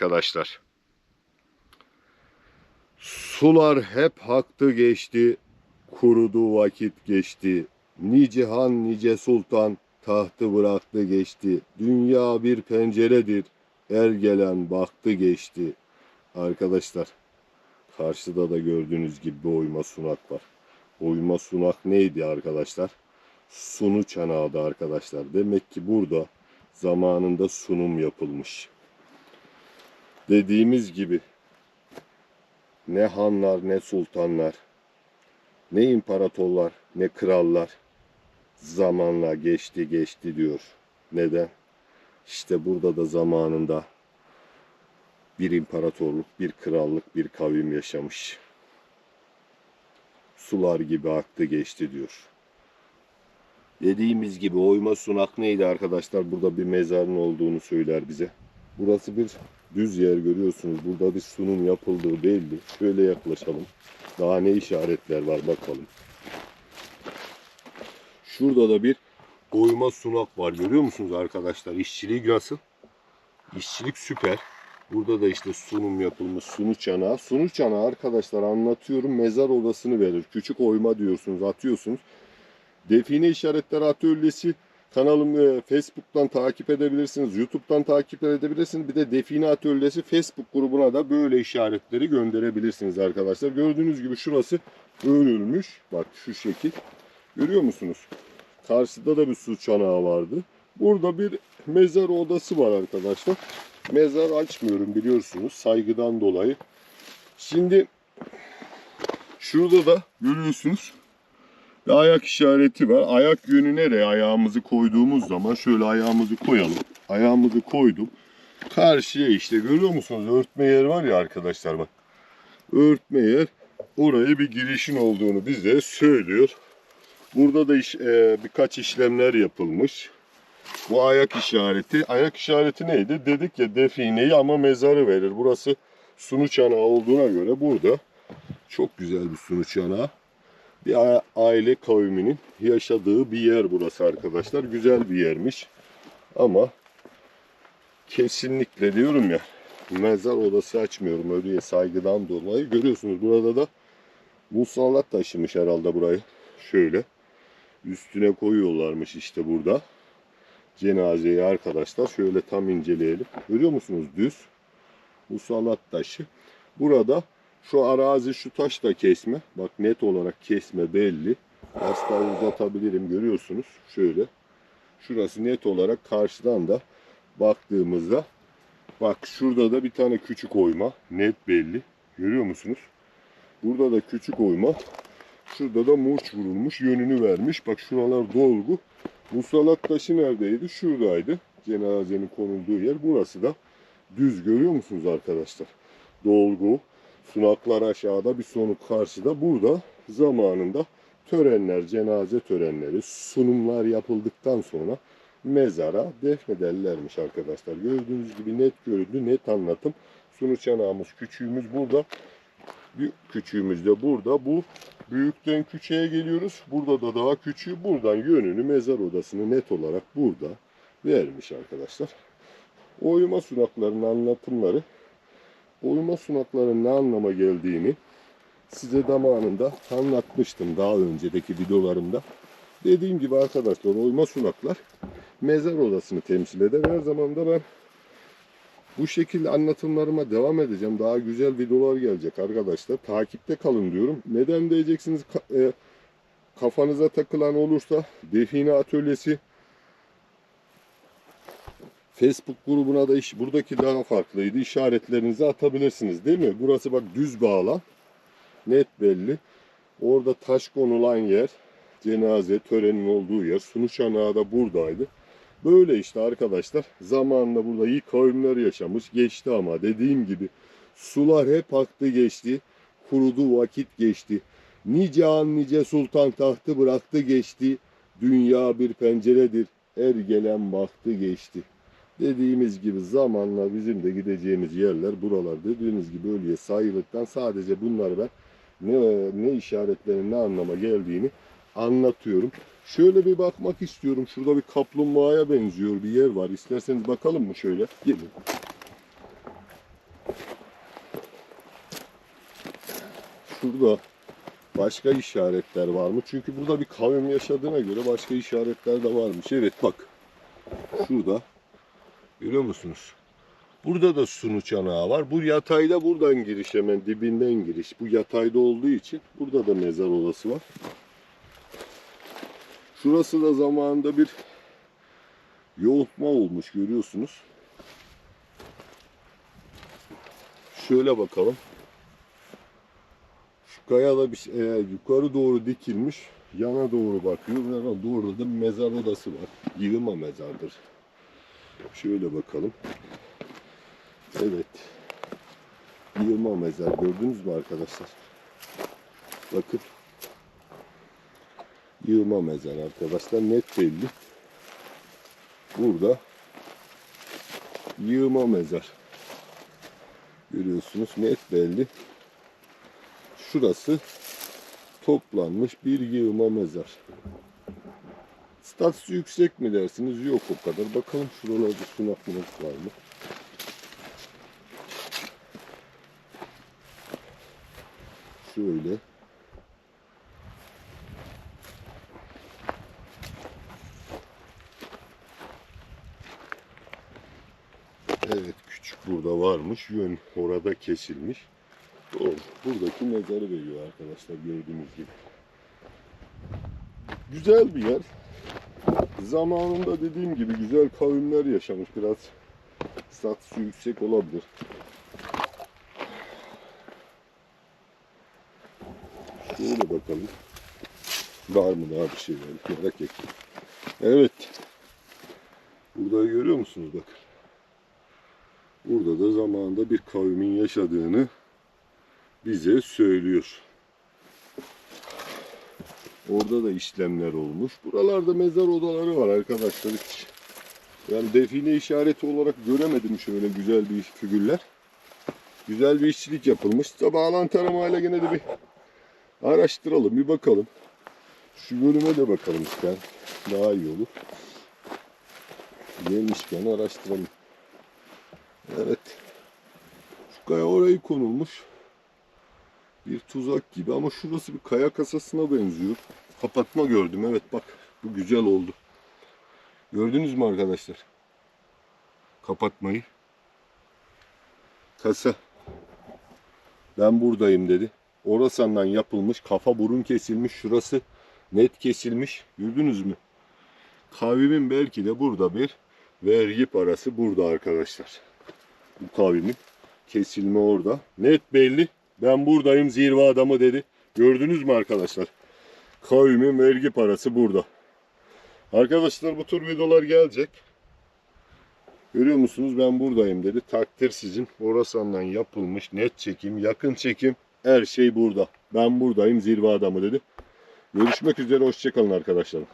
arkadaşlar. Sular hep haktı geçti, kurudu vakit geçti. Nice han nice sultan tahtı bıraktı geçti. Dünya bir penceredir, er gelen baktı geçti. Arkadaşlar karşıda da gördüğünüz gibi oyma sunak var. Oyma sunak neydi arkadaşlar? Sunu çanağıydı arkadaşlar. Demek ki burada zamanında sunum yapılmış. Dediğimiz gibi ne hanlar ne sultanlar ne imparatorlar ne krallar zamanla geçti geçti diyor. Neden? İşte burada da zamanında bir imparatorluk, bir krallık, bir kavim yaşamış. Sular gibi aktı geçti diyor. Dediğimiz gibi oyma sunak neydi arkadaşlar? Burada bir mezarın olduğunu söyler bize. Burası bir düz yer görüyorsunuz. Burada bir sunum yapıldığı belli. Şöyle yaklaşalım. Daha ne işaretler var bakalım. Şurada da bir oyma sunak var. Görüyor musunuz arkadaşlar? İşçiliği nasıl? İşçilik süper. Burada da işte sunum yapılmış sunu çanağı. Sunu çanağı arkadaşlar anlatıyorum mezar odasını verir. Küçük oyma diyorsunuz atıyorsunuz. Define işaretleri atölyesi kanalım e, Facebook'tan takip edebilirsiniz. YouTube'dan takip edebilirsiniz. Bir de Define Atölyesi Facebook grubuna da böyle işaretleri gönderebilirsiniz arkadaşlar. Gördüğünüz gibi şurası örülmüş. Bak şu şekil. Görüyor musunuz? Karşıda da bir su çanağı vardı. Burada bir mezar odası var arkadaşlar. Mezar açmıyorum biliyorsunuz saygıdan dolayı. Şimdi şurada da görüyorsunuz bir ayak işareti var. Ayak yönü nereye ayağımızı koyduğumuz zaman şöyle ayağımızı koyalım. Ayağımızı koydum. Karşıya işte görüyor musunuz? Örtme yer var ya arkadaşlar bak. Örtme yer oraya bir girişin olduğunu bize söylüyor. Burada da iş, e, birkaç işlemler yapılmış. Bu ayak işareti. Ayak işareti neydi? Dedik ya defineyi ama mezarı verir. Burası sunu çanağı olduğuna göre burada çok güzel bir sunu çanağı. Bir aile kavminin yaşadığı bir yer burası arkadaşlar. Güzel bir yermiş. Ama kesinlikle diyorum ya mezar odası açmıyorum öyle saygıdan dolayı. Görüyorsunuz burada da musallat taşımış herhalde burayı. Şöyle üstüne koyuyorlarmış işte burada cenazeyi arkadaşlar. Şöyle tam inceleyelim. Görüyor musunuz? Düz. Musallat taşı. Burada şu arazi şu taş da kesme. Bak net olarak kesme belli. Asla uzatabilirim görüyorsunuz. Şöyle. Şurası net olarak karşıdan da baktığımızda bak şurada da bir tane küçük oyma. Net belli. Görüyor musunuz? Burada da küçük oyma. Şurada da murç vurulmuş. Yönünü vermiş. Bak şuralar dolgu. Musallat taşı neredeydi? Şuradaydı. Cenazenin konulduğu yer. Burası da düz görüyor musunuz arkadaşlar? Dolgu. Sunaklar aşağıda bir sonuk karşıda. Burada zamanında törenler, cenaze törenleri, sunumlar yapıldıktan sonra mezara defnederlermiş arkadaşlar. Gördüğünüz gibi net görüldü, net anlatım. Sunu çanağımız, küçüğümüz burada. Bir küçüğümüz de burada. Bu büyükten küçüğe geliyoruz. Burada da daha küçüğü. Buradan yönünü mezar odasını net olarak burada vermiş arkadaşlar. Oyma sunaklarının anlatımları oyma sunakların ne anlama geldiğini size zamanında anlatmıştım daha önceki videolarımda. Dediğim gibi arkadaşlar oyma sunaklar mezar odasını temsil eder. Her zaman da ben bu şekilde anlatımlarıma devam edeceğim. Daha güzel videolar gelecek arkadaşlar. Takipte kalın diyorum. Neden diyeceksiniz e, kafanıza takılan olursa Define Atölyesi Facebook grubuna da iş buradaki daha farklıydı. İşaretlerinizi atabilirsiniz değil mi? Burası bak düz alan. Net belli. Orada taş konulan yer, cenaze törenin olduğu yer. Sunu çanağı da buradaydı. Böyle işte arkadaşlar. Zamanında burada iyi kavimler yaşamış. Geçti ama dediğim gibi sular hep aktı geçti. Kurudu vakit geçti. Nice an nice sultan tahtı bıraktı geçti. Dünya bir penceredir. Er gelen baktı geçti. Dediğimiz gibi zamanla bizim de gideceğimiz yerler buralar. Dediğimiz gibi ölüye sayılıktan sadece bunları ben ne, ne işaretlerin ne anlama geldiğini anlatıyorum. Şöyle bir bakmak istiyorum. Şurada bir kaplumbağaya benziyor bir yer var. İsterseniz bakalım mı şöyle? Gelin. Şurada başka işaretler var mı? Çünkü burada bir kavim yaşadığına göre başka işaretler de varmış. Evet bak. Şurada Görüyor musunuz? Burada da sunu çanağı var. Bu yatayda buradan giriş hemen dibinden giriş. Bu yatayda olduğu için burada da mezar odası var. Şurası da zamanında bir yoğurtma olmuş görüyorsunuz. Şöyle bakalım. Şu kayada bir şey, e, yukarı doğru dikilmiş. Yana doğru bakıyor. Yana doğru da mezar odası var. Yığma mezardır. Şöyle bakalım. Evet. Yığma mezar gördünüz mü arkadaşlar? Bakın. Yığma mezar arkadaşlar net belli. Burada yığma mezar. Görüyorsunuz net belli. Şurası toplanmış bir yığma mezar. Statüsü yüksek mi dersiniz? Yok o kadar. Bakalım şuralarda sunak munak var mı? Şöyle. Evet küçük burada varmış. Yön orada kesilmiş. Doğru. Buradaki mezarı veriyor arkadaşlar gördüğünüz gibi. Güzel bir yer. Zamanında dediğim gibi güzel kavimler yaşamış. Biraz statüsü yüksek olabilir. Şöyle bakalım. Var mı daha bir şey var? Merak ettim. Evet. Burada görüyor musunuz bakın. Burada da zamanında bir kavmin yaşadığını bize söylüyor. Orada da işlemler olmuş. Buralarda mezar odaları var arkadaşlar. Hiç. Yani define işareti olarak göremedim şöyle güzel bir figürler. Güzel bir işçilik yapılmış. Sabahlan taramayla yine de bir araştıralım, bir bakalım. Şu bölüme de bakalım işte. Daha iyi olur. Gelmişken araştıralım. Evet. Şu kaya orayı konulmuş. Bir tuzak gibi ama şurası bir kaya kasasına benziyor. Kapatma gördüm. Evet bak bu güzel oldu. Gördünüz mü arkadaşlar? Kapatmayı. Kasa. Ben buradayım dedi. Orasandan yapılmış. Kafa burun kesilmiş. Şurası net kesilmiş. Gördünüz mü? Kavimin belki de burada bir vergi parası burada arkadaşlar. Bu kavimin kesilme orada. Net belli. Ben buradayım zirve adamı dedi. Gördünüz mü arkadaşlar? Kavimin vergi parası burada. Arkadaşlar bu tür videolar gelecek. Görüyor musunuz ben buradayım dedi. Takdir sizin. Orasandan yapılmış net çekim, yakın çekim her şey burada. Ben buradayım zirve adamı dedi. Görüşmek üzere hoşçakalın arkadaşlarım.